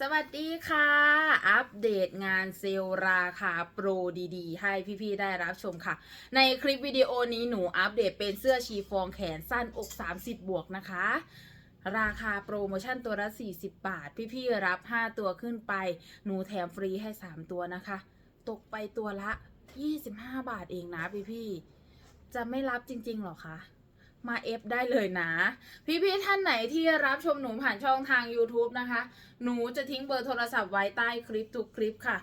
สวัสดีค่ะ อัปเดตงานเซลล์ราคาโปรดีๆ ให้พี่ๆ ได้รับชมค่ะ ในคลิปวิดีโอนี้หนูอัปเดตเป็นเสื้อชีฟองแขนสั้นอก 30 บวกนะคะ ราคาโปรโมชั่นตัวละ 40 บาท พี่ๆ รับ 5 ตัวขึ้นไป หนูแถมฟรีให้ 3 ตัวนะคะ ตกไปตัวละ 25 บาทเองนะพี่ๆ จะไม่รับจริงๆหรอคะ มาเอฟได้เลยนะ พี่ๆท่านไหนที่รับชมหนูผ่านช่องทาง YouTube นะคะ หนูจะทิ้งเบอร์โทรศัพท์ไว้ใต้คลิปทุกคลิปค่ะ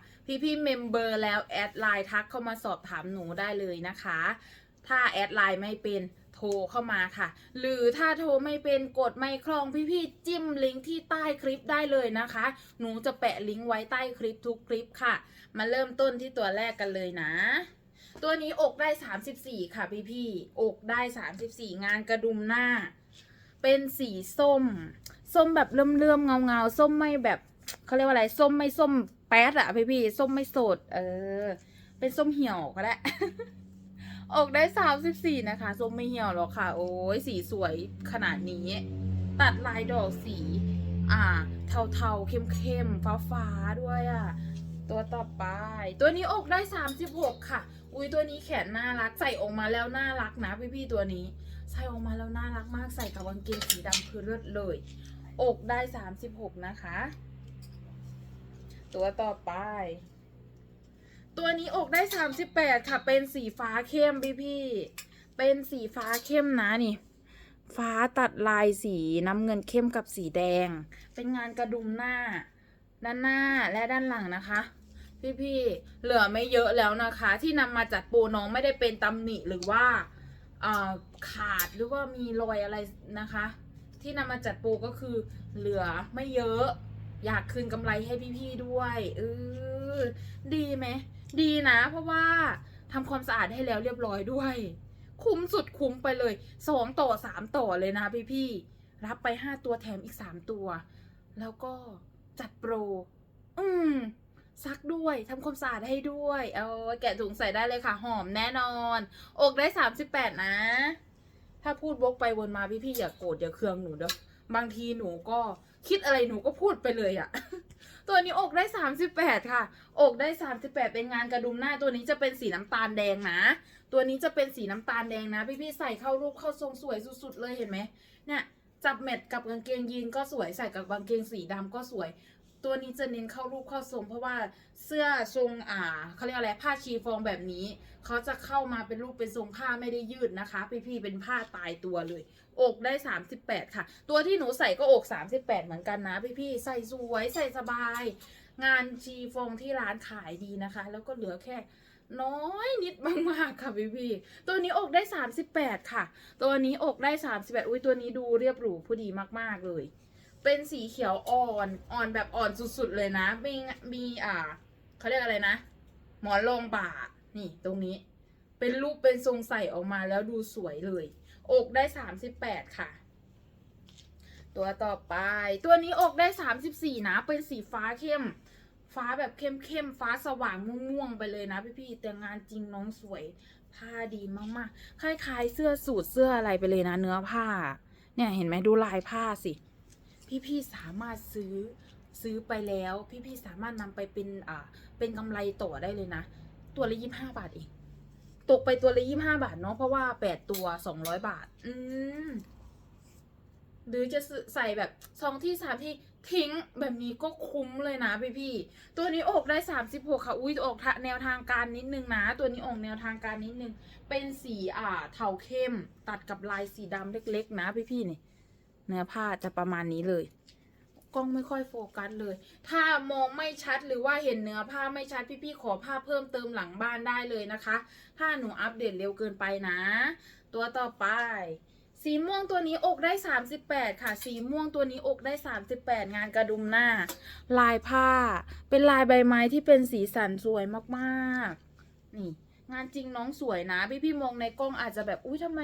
พี่ๆเมมเบอร์แล้วแอดไลน์ทักเข้ามาสอบถามหนูได้เลยนะคะ ถ้าแอดไลน์ไม่เป็นโทรเข้ามาค่ะ หรือถ้าโทรไม่เป็นกดไม่คล่องพี่ๆจิ้มลิงก์ที่ใต้คลิปได้เลยนะคะ หนูจะแปะลิงก์ไว้ใต้คลิปทุกคลิปค่ะ มาเริ่มต้นที่ตัวแรกกันเลยนะ ตัวนี้อกได้ 34 ค่ะพี่พี่อกได้ 34 งานกระดุมหน้า เป็นสีส้ม ส้มแบบเลื่อมๆเงาๆส้มไม่แบบเขาเรียกว่าอะไร ส้มไม่ส้มแป๊ดอะพี่พี่ส้มไม่สด เออ เป็นส้มเหี่ยวก็ได้อกได้ 34 นะคะส้มไม่เหี่ยวหรอกค่ะ โอ้ยสีสวยขนาดนี้ ตัดลายดอกสี อ่า เทาๆเข้มๆฟ้าๆด้วยอะตัวต่อไป ตัวนี้อกได้ 36 ค่ะ อุ้ยตัวนี้แขนน่ารัก ใส่ออกมาแล้วน่ารักนะพี่ๆตัวนี้ ใส่ออกมาแล้วน่ารักมาก ใส่กับกางเกงสีดำคือเลิศเลย อกได้36นะคะ ตัวต่อไป ตัวนี้อกได้38ค่ะ เป็นสีฟ้าเข้มพี่ๆเป็นสีฟ้าเข้มนะนี่ฟ้าตัดลายสีน้ำเงินเข้มกับสีแดง เป็นงานกระดุมหน้า ด้านหน้าและด้านหลังนะคะ พี่ๆเหลือไม่เยอะแล้วนะคะ ที่นำมาจัดโปรน้องไม่ได้เป็นตำหนิหรือว่าขาดหรือว่ามีรอยอะไรนะคะ ที่นำมาจัดโปรก็คือเหลือไม่เยอะ อยากคืนกำไรให้พี่ๆด้วยเออดีไหมดีนะ เพราะว่าทำความสะอาดให้แล้วเรียบร้อยด้วย คุ้มสุดคุ้มไปเลยสองต่อสามต่อเลยนะพี่ๆรับไปห้าตัวแถมอีกสามตัว แล้วก็จัดโปร อืม ซักด้วยทำความสะอาดให้ด้วยเอาแกะถุงใส่ได้เลยค่ะ หอมแน่นอน อกได้สามสิบแปดนะ ถ้าพูดวกไปวนมาพี่ๆอย่าโกรธอย่าเคืองหนูเด้อบางทีหนูก็คิดอะไรหนูก็พูดไปเลยอะตัวนี้อกได้สามสิบแปดค่ะ อกได้สามสิบแปดเป็นงานกระดุมหน้าตัวนี้จะเป็นสีน้ำตาลแดงนะ ตัวนี้จะเป็นสีน้ำตาลแดงนะ พี่ๆใส่เข้ารูปเข้าทรงสวยสุดๆเลยเห็นไหมเนี่ยจับแมทกับกางเกงยีนก็สวยใส่กับกางเกงสีดำก็สวย ตัวนี้จะเน้นเข้ารูปเข้าทรง เพราะว่าเสื้อทรงอ่าเขาเรียกอะไรผ้าชีฟองแบบนี้เขาจะเข้ามาเป็นรูปเป็นทรงผ้าไม่ได้ยืดนะคะ พี่ๆเป็นผ้าตายตัวเลย อกได้ 38 ค่ะ ตัวที่หนูใส่ก็อก 38 เหมือนกันนะ พี่ๆใส่สวยใส่สบาย งานชีฟองที่ร้านขายดีนะคะ แล้วก็เหลือแค่น้อยนิดมากๆค่ะพี่พี่ๆตัวนี้อกได้ 38 ค่ะ ตัวนี้อกได้ 38 อุ้ยตัวนี้ดูเรียบหรูผู้ดีมากๆเลย เป็นสีเขียวอ่อนอ่อนแบบอ่อนสุดๆเลยนะ มีมีอ่าเขาเรียกอะไรนะ หมอนรองบ่า นี่ตรงนี้ เป็นรูปเป็นทรงใส่ออกมาแล้วดูสวยเลย อกได้38ค่ะ ตัวต่อไป ตัวนี้อกได้34นะ เป็นสีฟ้าเข้ม ฟ้าแบบเข้มเข้มๆฟ้าสว่างม่วงๆไปเลยนะพี่ๆแต่งานจริงน้องสวย ผ้าดีมากๆคล้ายๆเสื้อสูทเสื้ออะไรไปเลยนะ เนื้อผ้า เนี่ยเห็นไหมดูลายผ้าสิ พี่ๆสามารถซื้อซื้อไปแล้ว พี่ๆสามารถนำไปเป็นอ่าเป็นกำไรต่อได้เลยนะ ตัวละยี่ห้าบาทเองตกไปตัวละยี่ห้าบาทเนาะเพราะว่าแปดตัวสองร้อยบาท อืมหรือจะใส่แบบสองที่สามที่ทิ้งแบบนี้ก็คุ้มเลยนะพี่พี่ๆตัวนี้อกได้สามสิบหกค่ะ อุ้ยออกแนวทางการนิดนึงนะ ตัวนี้ออกแนวทางการนิดนึง เป็นสีอ่าเทาเข้ม ตัดกับลายสีดำเล็ก ๆ นะพี่พี่นี่ เนื้อผ้าจะประมาณนี้เลย กล้องไม่ค่อยโฟกัสเลย ถ้ามองไม่ชัดหรือว่าเห็นเนื้อผ้าไม่ชัดพี่ๆขอผ้าเพิ่มเติมหลังบ้านได้เลยนะคะถ้าหนูอัปเดตเร็วเกินไปนะ ตัวต่อไปสีม่วงตัวนี้อกได้ 38 ค่ะ สีม่วงตัวนี้อกได้ 38 งานกระดุมหน้า ลายผ้า เป็นลายใบไม้ที่เป็นสีสันสวยมาก ๆ นี่ งานจริงน้องสวยนะ พี่ๆมองในกล้องอาจจะแบบ อุ้ยทำไม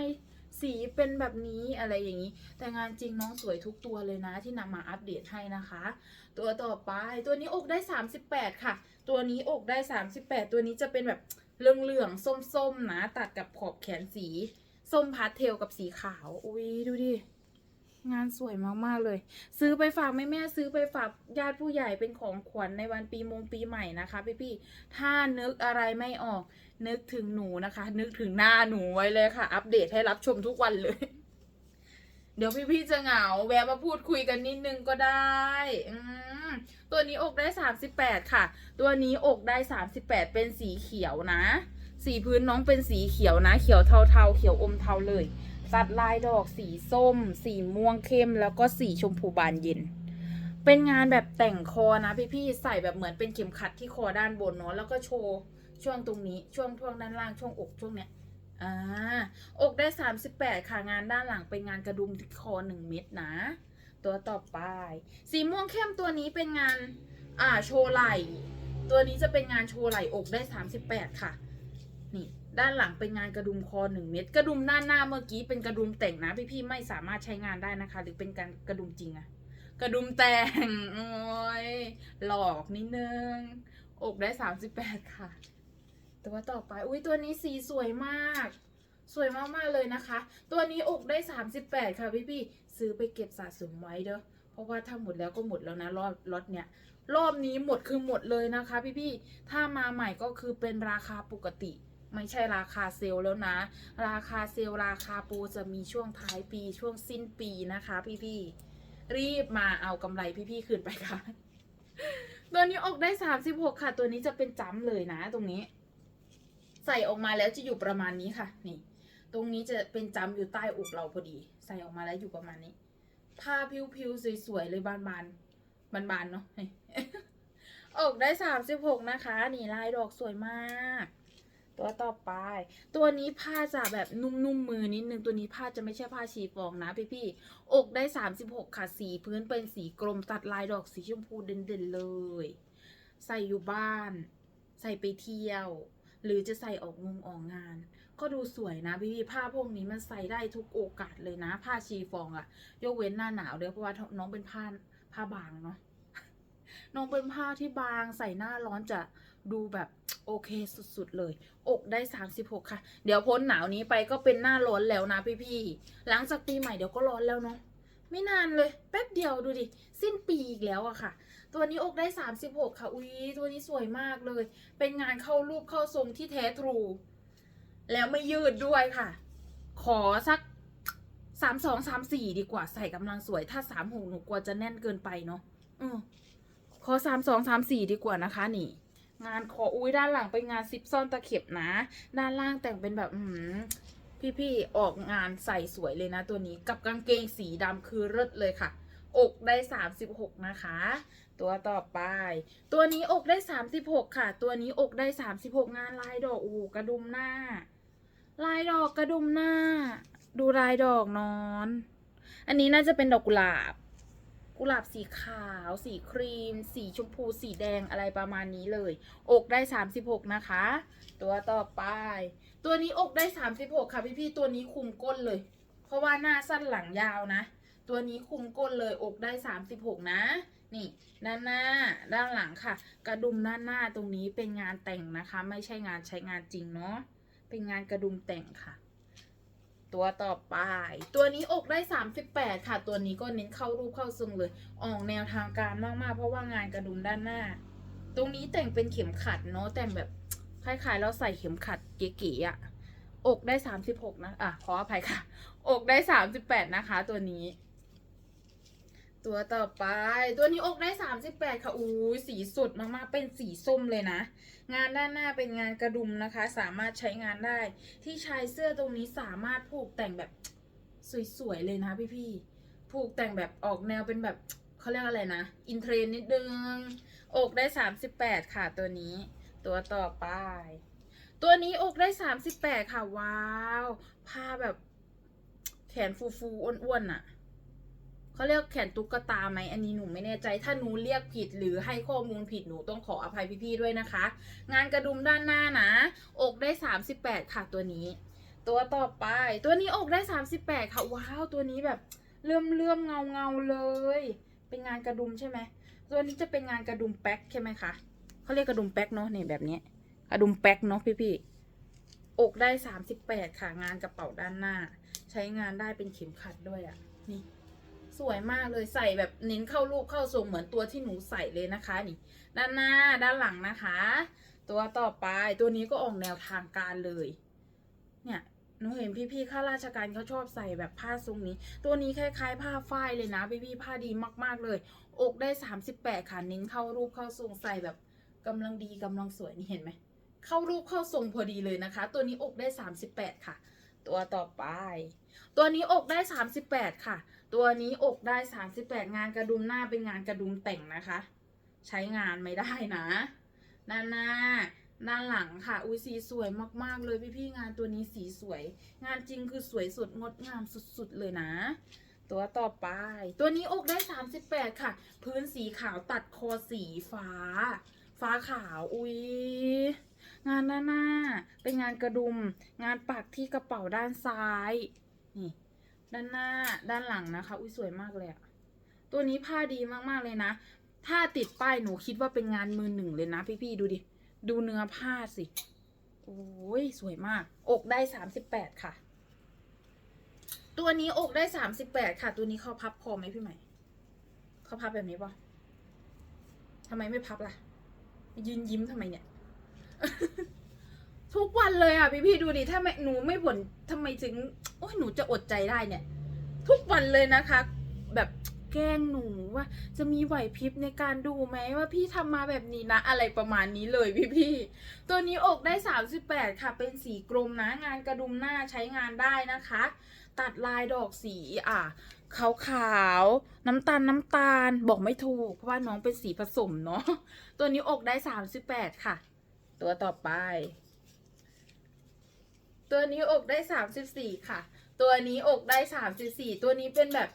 สีเป็นแบบนี้อะไรอย่างนี้ แต่งานจริงน้องสวยทุกตัวเลยนะที่นำมาอัปเดตให้นะคะ ตัวต่อไปตัวนี้อกได้ 38 ค่ะ ตัวนี้อกได้ 38 ตัวนี้จะเป็นแบบเหลืองๆส้มๆนะตัดกับขอบแขนสี ส้มพาสเทลกับสีขาวอุ้ยดูดิ งานสวยมากๆเลย ซื้อไปฝากแม่แม่ซื้อไปฝากญาติผู้ใหญ่เป็นของขวัญในวันปีมงปีใหม่นะคะพี่ๆถ้านึกอะไรไม่ออก นึกถึงหนูนะคะ นึกถึงหน้าหนูไว้เลยค่ะ อัปเดตให้รับชมทุกวันเลย เดี๋ยวพี่ๆจะเหงา แวะมาพูดคุยกันนิดนึงก็ได้อืมตัวนี้อกได้สามสิบแปดค่ะ ตัวนี้อกได้สามสิบแปดเป็นสีเขียวนะ สีพื้นน้องเป็นสีเขียวนะ เขียวเทาๆเขียวอมเทาเลย ตัดลายดอกสีส้ม สีม่วงเข้ม แล้วก็สีชมพูบานเย็น เป็นงานแบบแต่งคอนะพี่ๆใส่แบบเหมือนเป็นเข็มขัดที่คอด้านบนเนาะแล้วก็โชว์ช่วงตรงนี้ช่วงช่วงด้านล่างช่วงอกช่วงเนี้ยอ่าอกได้ 38 ค่ะงานด้านหลังเป็นงานกระดุมที่คอ 1 เม็ดนะ ตัวต่อไป สีม่วงเข้มตัวนี้เป็นงานอ่าโชว์ไหล่ตัวนี้จะเป็นงานโชว์ไหล่อกได้ 38 ค่ะ นี่ ด้านหลังเป็นงานกระดุมคอ1เม็ดกระดุมด้านหน้าเมื่อกี้เป็นกระดุมแต่งนะพี่ๆไม่สามารถใช้งานได้นะคะ หรือเป็นการกระดุมจริงอะกระดุมแต่งโอ้ยหลอกนิดนึงอกได้ 38 ค่ะ ตัวต่อไปอุ้ยตัวนี้สีสวยมาก สวยมากๆเลยนะคะ ตัวนี้อกได้ 38 ค่ะพี่พี่ซื้อไปเก็บสะสมไว้เด้อเพราะว่าถ้าหมดแล้วก็หมดแล้วนะรอบล็อตเนี้ยรอบนี้หมดคือหมดเลยนะคะ พี่พี่ถ้ามาใหม่ก็คือเป็นราคาปกติ ไม่ใช่ราคาเซลแล้วนะ ราคาเซลราคาปรจะมีช่วงท้ายปีช่วงสิ้นปีนะคะพี่พี่ๆรีบมาเอากำไรพี่พี่ๆคืนไปค่ะ ตัวนี้ออกได้36ค่ะ ตัวนี้จะเป็นจ้ำเลยนะ ตรงนี้ ใส่ออกมาแล้วจะอยู่ประมาณนี้ค่ะ นี่ ตรงนี้จะเป็นจำอยู่ใต้อกเราพอดี ใส่ออกมาแล้วอยู่ประมาณนี้ ผ้าผิวๆสวยๆเลยบานๆบานๆเนาะนี่อกได้สามสิบหกนะคะ นี่ลายดอกสวยมาก ตัวต่อไป ตัวนี้ผ้าจะแบบนุ่มๆมือนิดนึง ตัวนี้ผ้าจะไม่ใช่ผ้าชีฟองนะพี่ๆอกได้สามสิบหกค่ะ สีพื้นเป็นสีกรมตัดลายดอกสีชมพูเด่นๆเลย ใส่อยู่บ้าน ใส่ไปเที่ยว หรือจะใส่ออกงงออกงาน ก็ดูสวยนะพี่พี่ผ้าพวกนี้มันใส่ได้ทุกโอกาสเลยนะ ผ้าชีฟองอะยกเว้นหน้าหนาวเด้อเพราะว่าน้องเป็นผ้าผ้าบางเนาะน้องเป็นผ้าที่บางใส่หน้าร้อนจะ ดูแบบโอเคสุดๆเลย อกได้ 36 ค่ะ เดี๋ยวพ้นหนาวนี้ไปก็เป็นหน้าร้อนแล้วนะพี่ๆ หลังจากปีใหม่เดี๋ยวก็ร้อนแล้วเนาะ ไม่นานเลย แป๊บเดียวดูดิ สิ้นปีอีกแล้วอะค่ะ ตัวนี้อกได้ 36 ค่ะ อุ้ยตัวนี้สวยมากเลย เป็นงานเข้ารูปเข้าทรงที่แท้ทรู แล้วไม่ยืดด้วยค่ะ ขอสักสามสองสามสี่ดีกว่าใส่กำลังสวย ถ้าสามหกหนูกลัวจะแน่นเกินไปเนาะอือขอสามสองสามสี่ดีกว่านะคะนี่ งานขออุ้ยด้านหลังเป็นงานซิปซ่อนตะเข็บนะ ด้านล่างแต่งเป็นแบบอืมพี่ๆออกงานใส่สวยเลยนะตัวนี้กับกางเกงสีดำคือเลิศเลยค่ะ อกได้สามสิบหกนะคะ ตัวต่อไป ตัวนี้อกได้ 36 ค่ะ ตัวนี้อกได้ 36 งานลายดอกโอ้กระดุมหน้า ลายดอกกระดุมหน้า ดูลายดอกนอน อันนี้น่าจะเป็นดอกกุหลาบ กุหลาบสีขาว สีครีม สีชมพู สีแดงอะไรประมาณนี้เลย อกได้ 36 นะคะ ตัวต่อไป ตัวนี้อกได้ 36 ค่ะพี่ๆตัวนี้คุมก้นเลย เพราะว่าหน้าสั้นหลังยาวนะ ตัวนี้คุมก้นเลยอกได้ 36 นะนี่ด้านหน้าด้านหลังค่ะ กระดุมด้านหน้าตรงนี้เป็นงานแต่งนะคะ ไม่ใช่งานใช้งานจริงเนาะเป็นงานกระดุมแต่งค่ะ ตัวต่อไป ตัวนี้อกได้ 38 ค่ะ ตัวนี้ก็เน้นเข้ารูปเข้าทรงเลย ออกแนวทางการมากๆ เพราะว่างานกระดุมด้านหน้า ตรงนี้แต่งเป็นเข็มขัดเนาะ แต่งแบบคล้ายๆเราใส่เข็มขัดเก๋ๆอะอกได้ 36 นะ อะ ขออภัยค่ะ อกได้ 38 นะคะ ตัวนี้ ตัวต่อไป ตัวนี้อกได้ 38 ค่ะอู้สีสดมากๆ เป็นสีส้มเลยนะ งานด้านหน้าเป็นงานกระดุมนะคะ สามารถใช้งานได้ ที่ชายเสื้อตรงนี้สามารถผูกแต่งแบบสวยๆเลยนะพี่ๆ ผูกแต่งแบบออกแนวเป็นแบบเขาเรียกอะไรนะ อินเทรนด์นิดนึง อกได้ 38 ค่ะตัวนี้ ตัวต่อไป ตัวนี้อกได้ 38 ค่ะ ว้าว ผ้าแบบแขนฟูๆอ้วนๆอะ เขาเรียกแขนตุ๊กตาไหมอันนี้หนูไม่แน่ใจ ถ้าหนูเรียกผิดหรือให้ข้อมูลผิดหนูต้องขออภัยพี่ๆด้วยนะคะ งานกระดุมด้านหน้านะ อกได้ 38 ค่ะตัวนี้ ตัวต่อไปตัวนี้อกได้ 38 ค่ะ ว้าวตัวนี้แบบเลื่อมเลื่อมเงาเงาเลย เป็นงานกระดุมใช่ไหมตัวนี้จะเป็นงานกระดุมแป๊กใช่ไหมคะเขาเรียกกระดุมแป๊กเนาะเนี่ยแบบนี้กระดุมแป๊กเนาะพี่ๆอกได้ 38 ค่ะ งานกระเป๋าด้านหน้า ใช้งานได้เป็นเข็มขัดด้วยอะ่ะ นี่ สวยมากเลยใส่แบบเน้นเข้ารูปเข้าทรงเหมือนตัวที่หนูใส่เลยนะคะนี่ ด้านหน้าด้านหลังนะคะ ตัวต่อไปตัวนี้ก็ออกแนวทางการเลย เนี่ยหนูเห็นพี่ๆข้าราชการเขาชอบใส่แบบผ้าทรงนี้ ตัวนี้คล้ายๆ ผ้าฝ้ายเลยนะพี่ๆผ้าดีมากๆเลย อกได้ 38ค่ะเน้นเข้ารูปเข้าทรงใส่แบบกำลังดีกำลังสวยนี่เห็นไหมเข้ารูปเข้าทรงพอดีเลยนะคะ ตัวนี้อกได้ 38 ค่ะ ตัวต่อไป ตัวนี้อกได้ 38 ค่ะ ตัวนี้อกได้ 38 งานกระดุมหน้าเป็นงานกระดุมแต่งนะคะ ใช้งานไม่ได้นะด้านหน้าด้านหลังค่ะ อุ้ยสีสวยมากๆ เลยพี่ๆงานตัวนี้สีสวย งานจริงคือสวยสุดงดงามสุดๆเลยนะ ตัวต่อไป ตัวนี้อกได้ 38 ค่ะ พื้นสีขาวตัดคอสีฟ้า ฟ้าขาวอุ้ยงานด้านหน้า เป็นงานกระดุม งานปักที่กระเป๋าด้านซ้ายนี่ ด้านหน้าด้านหลังนะคะ อุ้ยสวยมากเลยอะตัวนี้ผ้าดีมากๆเลยนะ ถ้าติดป้ายหนูคิดว่าเป็นงานมือหนึ่งเลยนะพี่ๆดูดิ ดูเนื้อผ้าสิ โอ้ยสวยมาก อกได้38ค่ะ ตัวนี้อกได้38ค่ะ ตัวนี้เขาพับคอไหมพี่ใหม่ เขาพับแบบนี้ปะทำไมไม่พับล่ะ ยืนยิ้มทำไมเนี่ย ทุกวันเลยอะพี่พี่ดูดิถ้าไม่หนูไม่บ่นทำไมถึงโอ้ยหนูจะอดใจได้เนี่ย ทุกวันเลยนะคะ แบบแกล้งหนูว่า จะมีไหวพริบในการดูไหมว่าพี่ทำมาแบบนี้นะอะไรประมาณนี้เลยพี่พี่ตัวนี้อกได้ 38 ค่ะ เป็นสีกรมนะงานกระดุมหน้าใช้งานได้นะคะ ตัดลายดอกสีอะขาวขาวๆน้ำตาลน้ำตาลบอกไม่ถูก เพราะว่าน้องเป็นสีผสมเนาะตัวนี้อกได้ 38 ค่ะ ตัวต่อไป ตัวนี้อกได้34ค่ะ ตัวนี้อกได้34ตัวนี้เป็นแบบ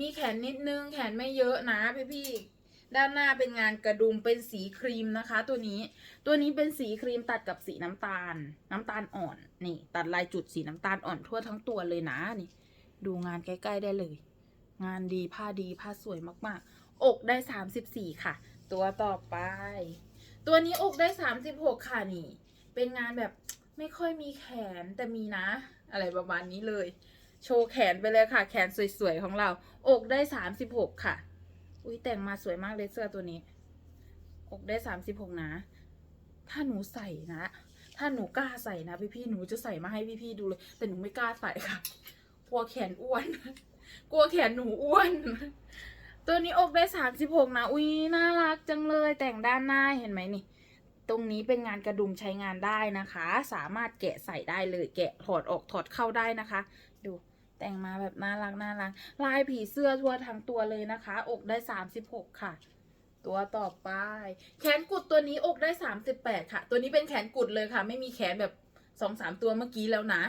มีแขนนิดนึงแขนไม่เยอะนะพี่พี่ๆด้านหน้าเป็นงานกระดุมเป็นสีครีมนะคะ ตัวนี้ตัวนี้เป็นสีครีมตัดกับสีน้ำตาล น้ำตาลอ่อนนี่ ตัดลายจุดสีน้ำตาลอ่อนทั่วทั้งตัวเลยนะนี่ ดูงานใกล้ๆได้เลย งานดีผ้าดีผ้าสวยมากๆ อกได้34ค่ะ ตัวต่อไป ตัวนี้อกได้36ค่ะนี่ เป็นงานแบบ ไม่ค่อยมีแขนแต่มีนะ อะไรประมาณนี้เลย โชว์แขนไปเลยค่ะ แขนสวยๆของเรา อกได้36ค่ะ อุ้ยแต่งมาสวยมากเลยเสื้อตัวนี้ อกได้36นะ ถ้าหนูใส่นะ ถ้าหนูกล้าใส่นะพี่ๆหนูจะใส่มาให้พี่ๆดูเลย แต่หนูไม่กล้าใส่ค่ะ กลัวแขนอ้วน กลัวแขนหนูอ้วน ตัวนี้อกได้36นะ อุ้ยน่ารักจังเลย แต่งด้านหน้าเห็นไหมนี่ ตรงนี้เป็นงานกระดุมใช้งานได้นะคะ สามารถแกะใส่ได้เลยแกะถอดออกถอดเข้าได้นะคะ ดูแต่งมาแบบน่ารักน่ารักลายผีเสื้อทั่วทั้งตัวเลยนะคะ อกได้ 36 ค่ะ ตัวต่อไป แขนกุดตัวนี้อกได้ 38 ค่ะ ตัวนี้เป็นแขนกุดเลยค่ะ ไม่มีแขนแบบสองสามตัวเมื่อกี้แล้วนะ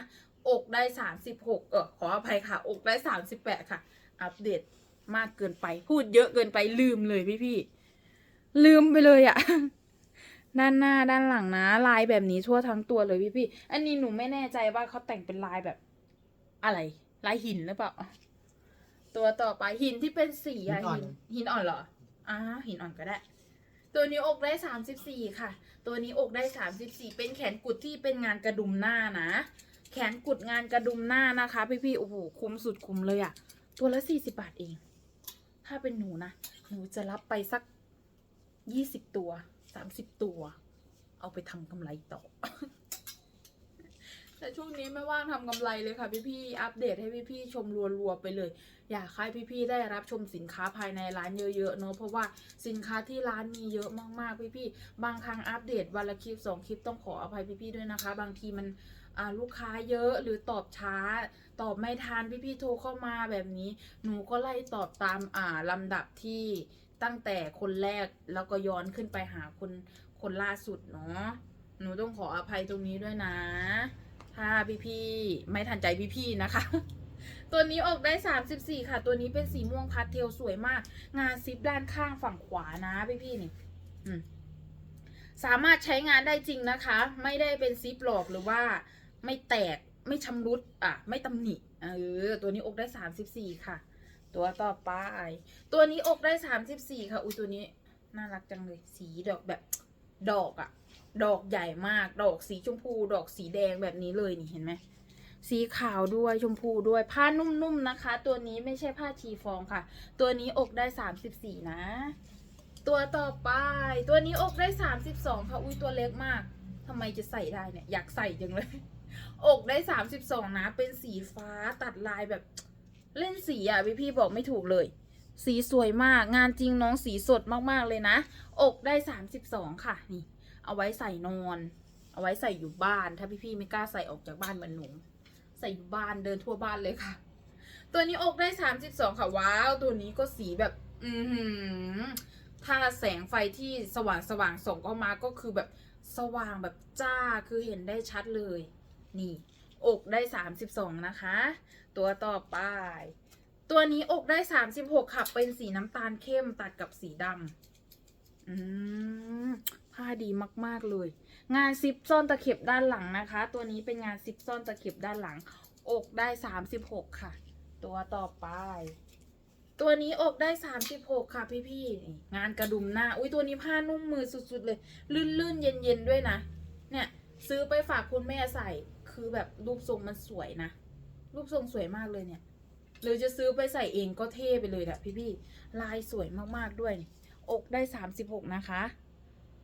อกได้ 36 เออขออภัยค่ะ อกได้ 38 ค่ะ อัปเดตมากเกินไปพูดเยอะเกินไปลืมเลยพี่พี่ลืมไปเลยอะ ด้านหน้าด้านหลังนะ ลายแบบนี้ทั่วทั้งตัวเลยพี่พี่ๆอันนี้หนูไม่แน่ใจว่าเขาแต่งเป็นลายแบบอะไร ลายหินหรือเปล่า ตัวต่อไปหินที่เป็นสีอะหินอ่อนหินหินอ่อนเหรออ่าหินอ่อนก็ได้ ตัวนี้อกได้สามสิบสี่ค่ะ ตัวนี้อกได้สามสิบสี่เป็นแขนกุดที่เป็นงานกระดุมหน้านะ แขนกุดงานกระดุมหน้านะคะ พี่พี่ๆโอ้โหคุ้มสุดคุ้มเลยอะตัวละสี่สิบาทเอง ถ้าเป็นหนูนะหนูจะรับไปสักยี่สิบตัว สามสิบตัว เอาไปทำกำไรต่อ แต่ช่วงนี้ไม่ว่างทำกำไรเลยค่ะพี่ๆอัปเดตให้พี่ๆชมรัวๆไปเลย อยากให้พี่ๆได้รับชมสินค้าภายในร้านเยอะๆเนอะเพราะว่าสินค้าที่ร้านมีเยอะมากๆพี่ๆบางครั้งอัปเดตวันละคลิปสองคลิปต้องขออภัยพี่ๆด้วยนะคะ บางทีมันลูกค้าเยอะหรือตอบช้า ตอบไม่ทันพี่ๆโทรเข้ามาแบบนี้ หนูก็ไล่ตอบตามอ่าลำดับที่ ตั้งแต่คนแรกแล้วก็ย้อนขึ้นไปหาคนคนล่าสุดเนาะหนูต้องขออภัยตรงนี้ด้วยนะ ถ้าพี่ๆไม่ทันใจพี่ๆนะคะ ตัวนี้ออกได้ 34 ค่ะ ตัวนี้เป็นสีม่วงพาสเทลสวยมาก งานซิปด้านข้างฝั่งขวานะพี่ๆนี่อืมสามารถใช้งานได้จริงนะคะ ไม่ได้เป็นซิปหลอกหรือว่าไม่แตกไม่ชำรุดอะ ไม่ตำหนิเออตัวนี้อกได้ 34 ค่ะ ตัวต่อไปตัวนี้อกได้34ค่ะ อุ้ยตัวนี้ น่ารักจังเลย สีดอกแบบ ดอกอะดอกใหญ่มาก ดอกสีชมพู ดอกสีแดงแบบนี้เลยนี่เห็นไหม สีขาวด้วยชมพูด้วยผ้านุ่มๆนะคะ ตัวนี้ไม่ใช่ผ้าชีฟองค่ะ ตัวนี้อกได้34นะ ตัวต่อไป ตัวนี้อกได้32ค่ะ อุ้ยตัวเล็กมากทำไมจะใส่ได้เนี่ย อยากใส่จังเลย อกได้32นะ เป็นสีฟ้าตัดลายแบบ เล่นสีอะพี่พี่บอกไม่ถูกเลย สีสวยมากงานจริงน้องสีสดมากๆเลยนะ อกได้32ค่ะนี่เอาไว้ใส่นอน เอาไว้ใส่อยู่บ้าน ถ้าพี่พี่ไม่กล้าใส่ออกจากบ้านเหมือนหนูใส่อยู่บ้านเดินทั่วบ้านเลยค่ะ ตัวนี้อกได้32ค่ะว้าว ตัวนี้ก็สีแบบ อือหือถ้าแสงไฟที่สว่างสว่างๆส่องเข้ามาก็คือแบบสว่างแบบจ้าคือเห็นได้ชัดเลย นี่ อกได้32นะคะ ตัวต่อไป ตัวนี้อกได้36ค่ะ เป็นสีน้ำตาลเข้มตัดกับสีดำอืมผ้าดีมาก ๆ เลย งานซิปซ่อนตะเข็บด้านหลังนะคะ ตัวนี้เป็นงานซิปซ่อนตะเข็บด้านหลัง อกได้36ค่ะ ตัวต่อไป ตัวนี้อกได้36ค่ะพี่ๆนี่งานกระดุมหน้า อุ้ยตัวนี้ผ้านุ่มมือสุด ๆ เลย ลื่นๆ เย็น ๆ ด้วยนะ เนี่ย ซื้อไปฝากคุณแม่ใส่ คือแบบรูปทรงมันสวยนะ รูปทรงสวยมากเลยเนี่ย หรือจะซื้อไปใส่เองก็เท่ไปเลยแหละพี่ลายสวยมากๆด้วย อกได้ 36 นะคะ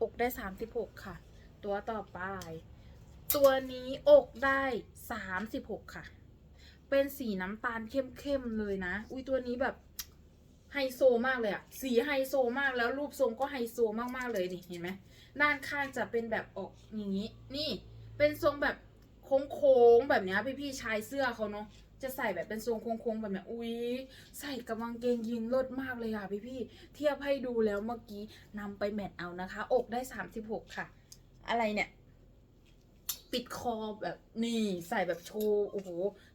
อกได้ 36 ค่ะ ตัวต่อไป ตัวนี้อกได้ 36 ค่ะ เป็นสีน้ำตาลเข้มๆเลยนะ อุ้ยตัวนี้แบบไฮโซมากเลยอะสีไฮโซมากแล้วรูปทรงก็ไฮโซมากๆเลยนี่เห็นไหมด้านข้างจะเป็นแบบออกอย่างนี้ นี่ เป็นทรงแบบ โค้งๆแบบเนี้ยพี่ชายเสื้อเขาเนาะจะใส่แบบเป็นทรงโค้งๆแบบเนี้ยอุ้ยใส่กับกางเกงยีนลิศมากเลยค่ะพี่ๆเทียบให้ดูแล้วเมื่อกี้นำไปแมทเอานะคะ อกได้ 36 ค่ะ อะไรเนี่ยปิดคอแบบนี่ใส่แบบโชว์โอ้โห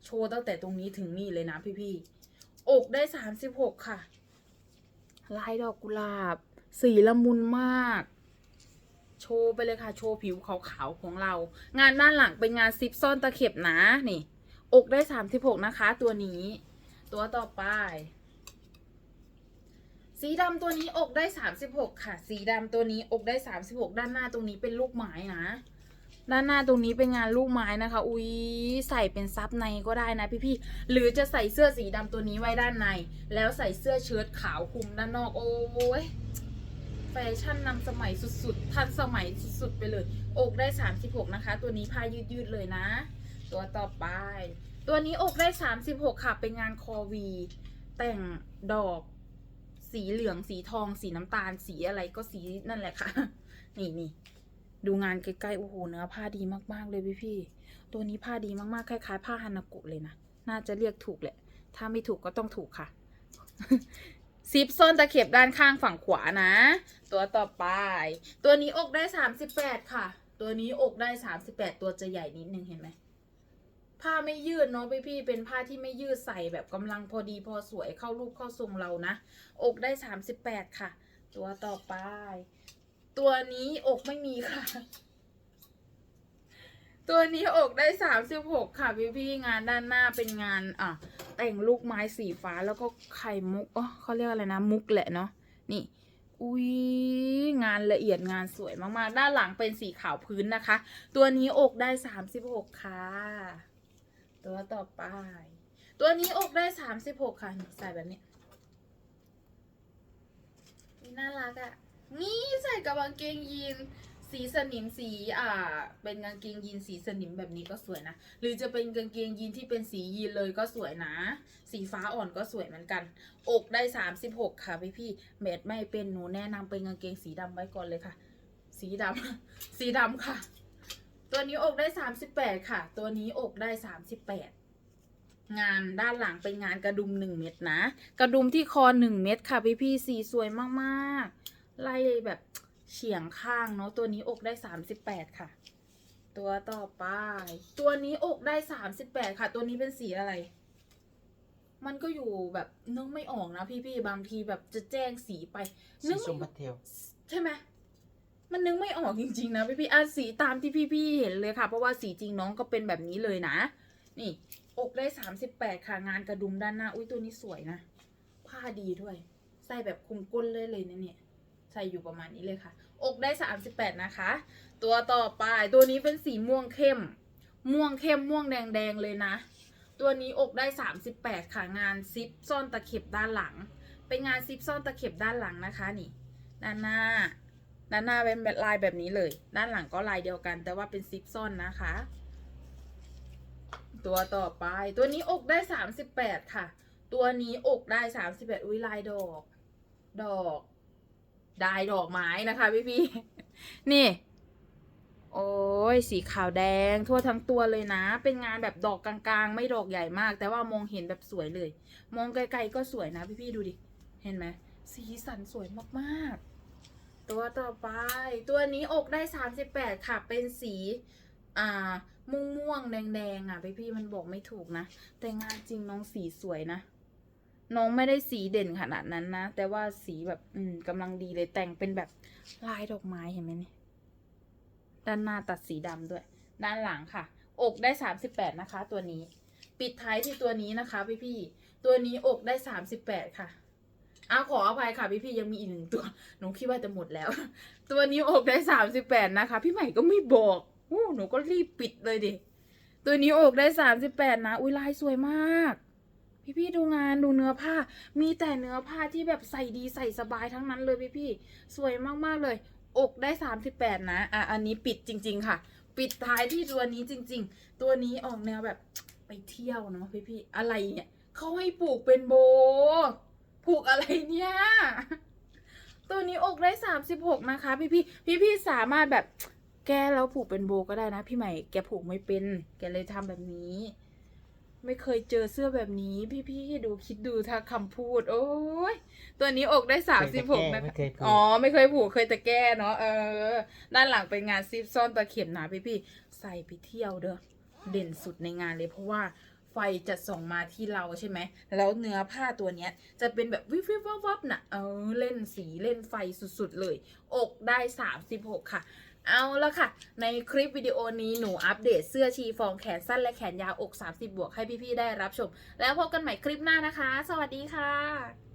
โชว์ตั้งแต่ตรงนี้ถึงนี่เลยนะพี่ๆอกได้ 36 ค่ะ ลายดอกกุหลาบ สีละมุนมาก โชว์ไปเลยค่ะ โชว์ผิวขาวๆของเรา งานด้านหลังเป็นงานซิปซ่อนตะเข็บนะนี่ อกได้36นะคะ ตัวนี้ ตัวต่อไป สีดำตัวนี้อกได้36ค่ะ สีดำตัวนี้อกได้36ด้านหน้าตรงนี้เป็นลูกไม้นะด้านหน้าตรงนี้เป็นงานลูกไม้นะคะ อุ๊ยใส่เป็นซับในก็ได้นะพี่ๆ หรือจะใส่เสื้อสีดำตัวนี้ไว้ด้านใน แล้วใส่เสื้อเชิ้ตขาวคลุมด้านนอก โอ้ย แฟชั่นนำสมัยสุดๆ ทันสมัยสุดๆ ไปเลย อกได้ 36 นะคะ ตัวนี้ผ้ายืดๆ เลยนะ ตัวต่อไป ตัวนี้อกได้ 36 ค่ะ เป็นงานคอวี แต่งดอกสีเหลือง สีทอง สีน้ำตาล สีอะไรก็สีนั่นแหละค่ะ นี่นี่ดูงานใกล้ๆ โอ้โห เนื้อผ้าดีมากๆ เลยพี่พี่ๆตัวนี้ผ้าดีมากๆ คล้ายๆ ผ้าฮานากุเลยนะ น่าจะเรียกถูกแหละ ถ้าไม่ถูกก็ต้องถูกค่ะ ซิปซ่อนตะเข็บด้านข้างฝั่งขวานะ ตัวต่อไป ตัวนี้อกได้38ค่ะ ตัวนี้อกได้38ตัวจะใหญ่นิดนึงเห็นไหมผ้าไม่ยืดเนาะพี่พี่เป็นผ้าที่ไม่ยืดใส่แบบกำลังพอดีพอสวยเข้ารูปเข้าทรงเรานะ อกได้38ค่ะ ตัวต่อไป ตัวนี้อกไม่มีค่ะ ตัวนี้อกได้36ค่ะพี่พี่ๆงานด้านหน้าเป็นงานอะแต่งลูกไม้สีฟ้าแล้วก็ไข่มุกอ๋อเขาเรียกอะไรนะ มุกแหละเนาะนี่อุ้ยงานละเอียดงานสวยมากๆ ด้านหลังเป็นสีขาวพื้นนะคะ ตัวนี้อกได้36ค่ะ ตัวต่อไป ตัวนี้อกได้36ค่ะนี่ใส่แบบนี้นี่น่ารักอะ่ะนี่ใส่กับกางเกงยีน สีสนิมสีอ่า เป็นกางเกงยีนสีสนิมแบบนี้ก็สวยนะ หรือจะเป็นกางเกงยีนที่เป็นสียีนเลยก็สวยนะ สีฟ้าอ่อนก็สวยเหมือนกัน อกได้ 36 ค่ะพี่พี่เม็ดไม่เป็นหนูแนะนำเป็นกางเกงสีดำไว้ก่อนเลยค่ะ สีดำสีดำค่ะ ตัวนี้อกได้ 38 ค่ะ ตัวนี้อกได้ 38งานด้านหลังเป็นงานกระดุม1เม็ดนะ กระดุมที่คอ1เม็ดค่ะพี่พี่สีสวยมากๆไล่แบบ เฉียงข้างเนาะตัวนี้อกได้38ค่ะ ตัวต่อไป ตัวนี้อกได้38ค่ะ ตัวนี้เป็นสีอะไร มันก็อยู่แบบนึกไม่ออกนะพี่ๆบางทีแบบจะแจ้งสีไปสีนึกส้มไม่พาสเทลใช่ไหมมันนึกไม่ออกจริง ๆ นะพี่พี่ๆอะสีตามที่พี่พี่ๆเห็นเลยค่ะ เพราะว่าสีจริงน้องก็เป็นแบบนี้เลยนะ นี่อกได้สามสิบแปดค่ะงานกระดุมด้านหน้า อุ้ยตัวนี้สวยนะ ผ้าดีด้วย ใส่แบบคุมก้นเลยเลยนะเนี่ย ใส่อยู่ประมาณนี้เลยค่ะ อกได้สามสิบแปดนะคะ ตัวต่อไปตัวนี้เป็นสีม่วงเข้ม ม่วงเข้มม่วงแดงๆเลยนะ ตัวนี้อกได้ 38 ค่ะงานซิปซ่อนตะเข็บด้านหลัง เป็นงานซิปซ่อนตะเข็บด้านหลังนะคะนี่ ด้านหน้า ด้านหน้าเป็นแบบลายแบบนี้เลย ด้านหลังก็ลายเดียวกัน แต่ว่าเป็นซิปซ่อนนะคะ ตัวต่อไปตัวนี้อกได้ 38 ค่ะ ตัวนี้อกได้ 38 อุ้ยลายดอก ดอก ได้ดอกไม้นะคะพี่พี่นี่ โอ้ยสีขาวแดงทั่วทั้งตัวเลยนะ เป็นงานแบบดอกกลางๆ ไม่ดอกใหญ่มาก แต่ว่ามองเห็นแบบสวยเลย มองไกลๆก็สวยนะพี่ๆดูดิ เห็นไหมสีสันสวยมากๆ ตัวต่อไป ตัวนี้อกได้ 38 ค่ะ เป็นสี อ่าม่วงม่วงๆแดงๆอะพี่ๆมันบอกไม่ถูกนะ แต่งานจริงน้องสีสวยนะ น้องไม่ได้สีเด่นขนาดนั้นนะ แต่ว่าสีแบบ อืมกำลังดีเลยแต่งเป็นแบบลายดอกไม้เห็นไหมนี่ด้านหน้าตัดสีดำด้วย ด้านหลังค่ะ อกได้ 38 นะคะ ตัวนี้ ปิดท้ายที่ตัวนี้นะคะ พี่ๆตัวนี้อกได้ 38 ค่ะอาขออภัยค่ะ พี่ๆยังมีอีกหนึ่งตัวหนูคิดว่าจะหมดแล้ว ตัวนี้อกได้ 38 นะคะ พี่ใหม่ก็ไม่บอกอู้หนูก็รีบปิดเลยดิตัวนี้อกได้ 38 นะ อุ้ยลายสวยมาก พี่ๆดูงานดูเนื้อผ้า มีแต่เนื้อผ้าที่แบบใส่ดีใส่สบายทั้งนั้นเลยพี่ๆสวยมากๆเลย อกได้ 38 นะ อะ อันนี้ปิดจริง ๆ ค่ะ ปิดท้ายที่ตัวนี้จริง ๆ ตัวนี้ออกแนวแบบไปเที่ยวเนาะพี่ๆอะไรเนี่ยเขาให้ปลูกเป็นโบ ผูกอะไรเนี่ย ตัวนี้อกได้ 36 นะคะ พี่ๆพี่ๆสามารถแบบแกแล้วผูกเป็นโบก็ได้นะ พี่ใหม่แกผูกไม่เป็น แกเลยทำแบบนี้ ไม่เคยเจอเสื้อแบบนี้ พี่ๆดูคิดดูถ้าคำพูด โอ้ยตัวนี้อกได้36นะคะไม่เคยผูกอ๋อ ไม่เคยผูกเคยแต่แก้เนาะเออ ด้านหลังเป็นงานซิปซ่อนตะเข็บนะพี่พี่ๆใส่ไปเที่ยวเด้อเด่นสุดในงานเลยเพราะว่าไฟจะส่องมาที่เราใช่ไหม แล้วเนื้อผ้าตัวเนี้ย จะเป็นแบบวิบวิบวับวับน่ะ เออ เล่นสีเล่นไฟสุดๆเลย อกได้ 36 ค่ะ เอาละค่ะ ในคลิปวิดีโอนี้หนูอัปเดตเสื้อชีฟองแขนสั้นและแขนยาวอก 30 บวกให้พี่ๆได้รับชม แล้วพบกันใหม่คลิปหน้านะคะ สวัสดีค่ะ